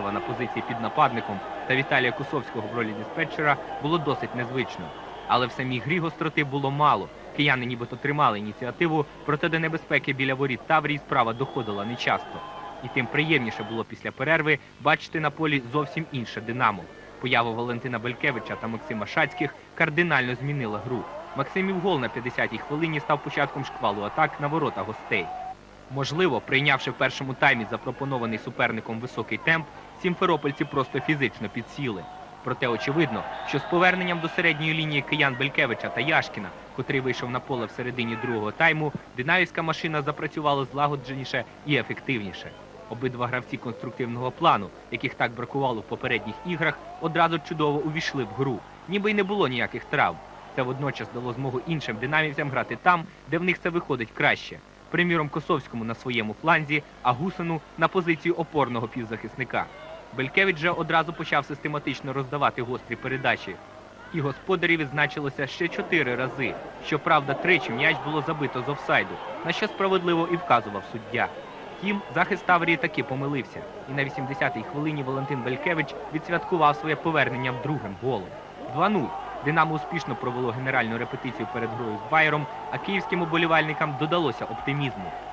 Борисова на позиції під нападником та Віталія Кусовського в ролі диспетчера було досить незвично. Але в самій грі гостроти було мало. Кияни нібито тримали ініціативу, проте до небезпеки біля воріт Таврії справа доходила нечасто. І тим приємніше було після перерви бачити на полі зовсім інше динамо. Поява Валентина Белькевича та Максима Шацьких кардинально змінила гру. Максимів гол на 50-й хвилині став початком шквалу атак на ворота гостей. Можливо, прийнявши в першому таймі запропонований суперником високий темп, сімферопольці просто фізично підсіли. Проте очевидно, що з поверненням до середньої лінії киян Белькевича та Яшкіна, котрий вийшов на поле в середині другого тайму, динаївська машина запрацювала злагодженіше і ефективніше. Обидва гравці конструктивного плану, яких так бракувало в попередніх іграх, одразу чудово увійшли в гру, ніби й не було ніяких травм. Це водночас дало змогу іншим динамівцям грати там, де в них це виходить краще. Приміром, Косовському на своєму фланзі, а Гусину на позицію опорного півзахисника. Белькевич же одразу почав систематично роздавати гострі передачі. І господарі відзначилося ще чотири рази. Щоправда, тричі м'яч було забито з офсайду, на що справедливо і вказував суддя. Втім, захист Таврії таки помилився, і на 80-й хвилині Валентин Белькевич відсвяткував своє повернення другим голом. 2-0. Динамо успішно провело генеральну репетицію перед грою з Байером, а київським уболівальникам додалося оптимізму.